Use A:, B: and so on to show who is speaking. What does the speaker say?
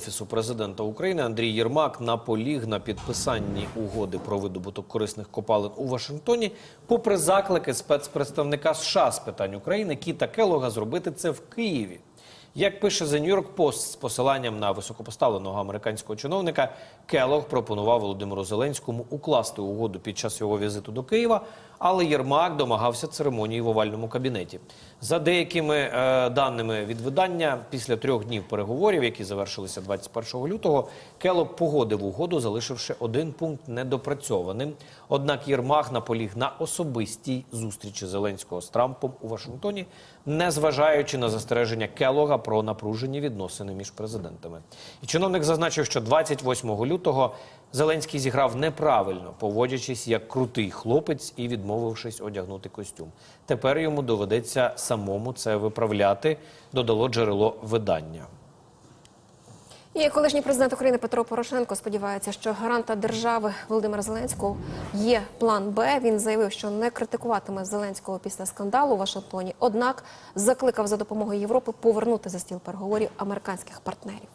A: Офісу президента України Андрій Єрмак наполіг на підписанні угоди про видобуток корисних копалин у Вашингтоні, попри заклики спецпредставника США з питань України Кіта Келога зробити це в Києві. Як пише The New York Post з посиланням на високопоставленого американського чиновника, Келог пропонував Володимиру Зеленському укласти угоду під час його візиту до Києва, але Єрмак домагався церемонії в овальному кабінеті. За деякими е, даними від видання, після трьох днів переговорів, які завершилися 21 лютого, Келог погодив угоду, залишивши один пункт недопрацьованим. Однак Єрмак наполіг на особистій зустрічі Зеленського з Трампом у Вашингтоні, незважаючи на застереження Келога про напружені відносини між президентами. І чиновник зазначив, що 28 лютого Зеленський зіграв неправильно, поводячись як крутий хлопець і відмовившись одягнути костюм. Тепер йому доведеться самому це виправляти, додало джерело видання.
B: І колишній президент України Петро Порошенко сподівається, що гаранта держави Володимира Зеленського є план Б. Він заявив, що не критикуватиме Зеленського після скандалу у Вашингтоні однак закликав за допомогою Європи повернути за стіл переговорів американських партнерів.